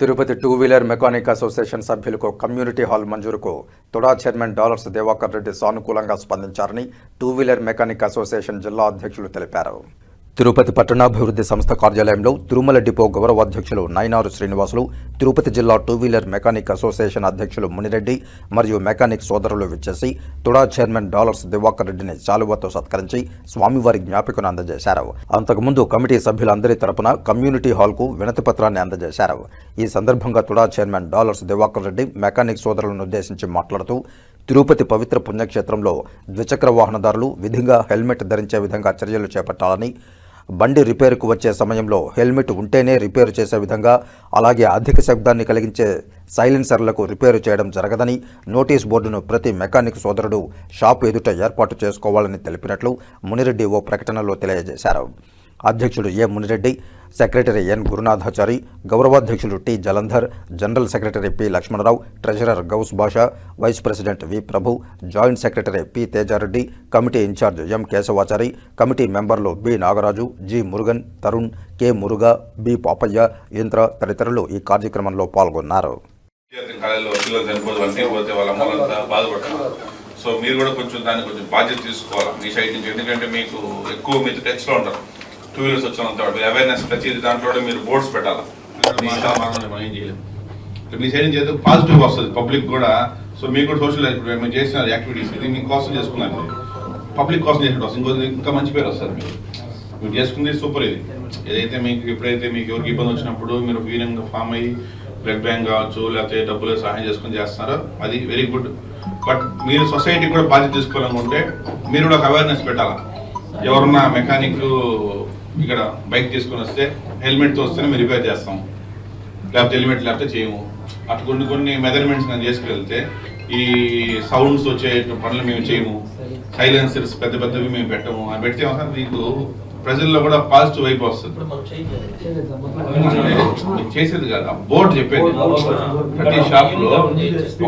Tirupati two wheeler mechanic association సభ్యులకు community hall మంజూరుకు TUDA chairman dollars Diwakar Reddy సానుకూలంగా స్పందించారని టూ వీలర్ మెకానిక్ అసోసియేషన్ జిల్లా అధ్యక్షులు తెలిపారు. తిరుపతి పట్టణాభివృద్ధి సంస్థ కార్యాలయంలో తిరుమల డిపో గౌరవ అధ్యక్షులు నయనారు శ్రీనివాసులు తిరుపతి జిల్లా టూ వీలర్ మెకానిక్ అసోసియేషన్ అధ్యక్షులు మునిరెడ్డి మరియు మెకానిక్ సోదరులు విచ్చేసి తుడా చైర్మన్ డాలర్స్ దివాకర్ రెడ్డిని చాలువతో సత్కరించి స్వామివారి జ్ఞాపికను అందజేశారు. అంతకుముందు కమిటీ సభ్యులందరి తరపున కమ్యూనిటీ హాల్కు వినతి పత్రాన్ని అందజేశారు. ఈ సందర్భంగా TUDA chairman Dollars Divakar Reddy mechanic సోదరులను ఉద్దేశించి మాట్లాడుతూ తిరుపతి పవిత్ర పుణ్యక్షేత్రంలో ద్విచక్ర వాహనదారులు విధిగా హెల్మెట్ ధరించే విధంగా చర్యలు చేపట్టాలని బండి రిపేర్కు వచ్చే సమయంలో హెల్మెట్ ఉంటేనే రిపేరు చేసే విధంగా అలాగే అధిక శబ్దాన్ని కలిగించే సైలెన్సర్లకు రిపేరు చేయడం జరగదని నోటీస్ బోర్డును ప్రతి మెకానిక్ సోదరుడు షాపు ఎదుట ఏర్పాటు చేసుకోవాలని తెలిపినట్లు మునిరెడ్డి ఓ ప్రకటనలో తెలియజేశారు. అధ్యక్షుడు A Munireddy secretary N Gurunathachari గౌరవాధ్యక్షులు T Jalandhar general secretary P Lakshmanarao treasurer Gouse Basha vice president V Prabhu joint secretary P Tejareddy committee in charge M Keshavachari committee మెంబర్లు B Nagaraju G Murugan Tarun K Muruga B Papaiah Indra తదితరులు ఈ కార్యక్రమంలో పాల్గొన్నారు. So మీరు కూడా కొంచెం దాన్ని కొంచెం బాధ్యత తీసుకోవాలి మీ సైడ్ నుంచి. ఎందుకంటే మీకు ఎక్కువ మీతో టెక్స్లో ఉంటారు. టూ వీలర్స్ వచ్చినంత అవేర్నెస్ ప్రతి దాంట్లో మీరు బోర్డ్స్ పెట్టాలి? మనం ఏం చేయలేము మీ సైడ్ నుంచి పాజిటివ్ వస్తుంది పబ్లిక్ కూడా. సో మీకు కూడా సోషల్ మేము చేసిన యాక్టివిటీస్ ఇది మీ కోసం చేసుకున్నాను పబ్లిక్ కోసం చేసినట్టు వస్తుంది ఇంకో ఇంకా మంచి పేరు వస్తుంది మీకు. మీరు చేసుకుంది సూపర్ ఇది. ఏదైతే మీకు ఎప్పుడైతే మీకు ఎవరికి ఇబ్బంది వచ్చినప్పుడు మీరు యూనియన్ ఫామ్ అయ్యి బ్లడ్ బ్యాంక్ కావచ్చు లేకపోతే డబ్బులు సహాయం చేసుకుని చేస్తున్నారో అది వెరీ గుడ్ బట్ మీరు సొసైటీ కూడా బాధ్యత తీసుకోవాలనుకుంటే మీరు కూడా ఒక అవేర్నెస్ పెట్టాలా? ఎవరన్నా మెకానిక్ ఇక్కడ బైక్ తీసుకొని వస్తే హెల్మెట్తో వస్తేనే మేము రిపేర్ చేస్తాం. లేకపోతే హెల్మెట్ లేకపోతే చేయము. అటు కొన్ని కొన్ని మెజర్మెంట్స్ నేను చేసుకెళ్తే ఈ సౌండ్స్ వచ్చే పనులు మేము చేయము. సైలెన్సర్స్ పెద్ద పెద్దవి మేము పెట్టము. అవి పెడితే మీకు ప్రజల్లో కూడా పాజిటివ్ వైపు వస్తుంది. చేసేది కాదు. బోర్డు చెప్పేది. ప్రతి షాప్లో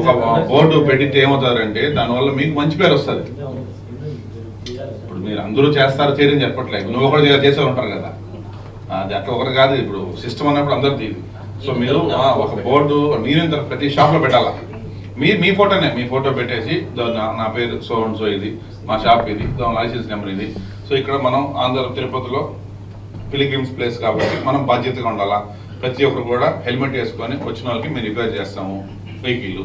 ఒక బోర్డు పెడితే ఏమవుతారంటే దానివల్ల మీకు మంచి పేరు వస్తుంది. ఇప్పుడు మీరు అందరూ చేస్తారు చేయని చెప్పట్లేదు. నువ్వు ఒకటి చేసే ఉంటారు కదా. అది అట్లా ఒకరు కాదు. ఇప్పుడు సిస్టమ్ అన్నప్పుడు అందరు తీరు. సో మీరు ఒక బోర్డు మీరు ప్రతి షాప్లో పెట్టాలా? మీ మీ ఫోటోనే. మీ ఫోటో పెట్టేసి నా- పేరు సో అండ్ సో ఇది మా షాప్ ఇది లైసెన్స్ నెంబర్ ఇది. సో ఇక్కడ మనం ఆంధ్ర తిరుపతిలో పిలిగ్రిమ్స్ ప్లేస్ కాబట్టి మనం బాధ్యతగా ఉండాలా? ప్రతి ఒక్కరు కూడా హెల్మెట్ వేసుకొని వచ్చిన వాళ్ళకి మేము రిపేర్ చేస్తాము. వెహికల్.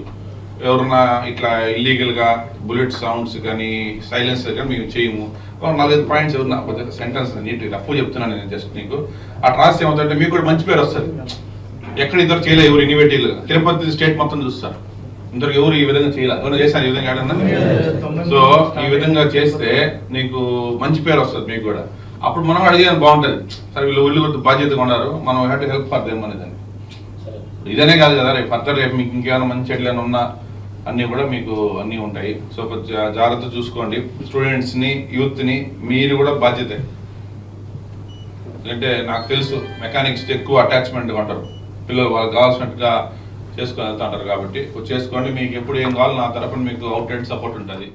ఎవరన్నా ఇట్లా ఇల్లీగల్గా బుల్లెట్ సౌండ్స్ కానీ సైలెన్స్ కానీ మేము చేయము. నాలుగైదు పాయింట్స్ కొద్దిగా సెంటెన్స్ నీట్ రఫ్ చెప్తున్నాను నేను జస్ట్ నీకు. ఆ రాసి ఏమవుతుందంటే మీకు కూడా మంచి పేరు వస్తుంది. ఎక్కడ ఇద్దరు చేయలేదు ఎవరు ఇన్నివేటివ్ తిరుపతి స్టేట్ మొత్తం చూస్తారు. ఇందరు ఎవరు ఈ విధంగా చేయలేదు ఎవరు చేశారు ఈ విధంగా ఏడన్నా? సో ఈ విధంగా చేస్తే నీకు మంచి పేరు వస్తుంది మీకు కూడా. అప్పుడు మనం అడిగేది బాగుంటుంది. సరే వీళ్ళు ఒళ్ళు కొద్ది బాధ్యతగా ఉన్నారు. మనం have to help for them అనేదాన్ని. ఇదనే కాదు కదా రేపు ఫర్దర్ రేపు మీకు ఇంకేమైనా మంచి చెట్లైనా ఉన్నా అన్నీ కూడా మీకు అన్నీ ఉంటాయి. సో జాగ్రత్త చూసుకోండి. స్టూడెంట్స్ని యూత్ని మీరు కూడా బాధ్యతే. ఎందుకంటే నాకు తెలుసు మెకానిక్స్ ఎక్కువ అటాచ్మెంట్ ఉంటారు. పిల్లలు వాళ్ళకి కావాల్సినట్టుగా చేసుకొని వెళ్తుంటారు కాబట్టి. చేసుకోండి మీకు ఎప్పుడు ఏం కావాలో నా తరపున మీకు అవుట్ సపోర్ట్ ఉంటుంది.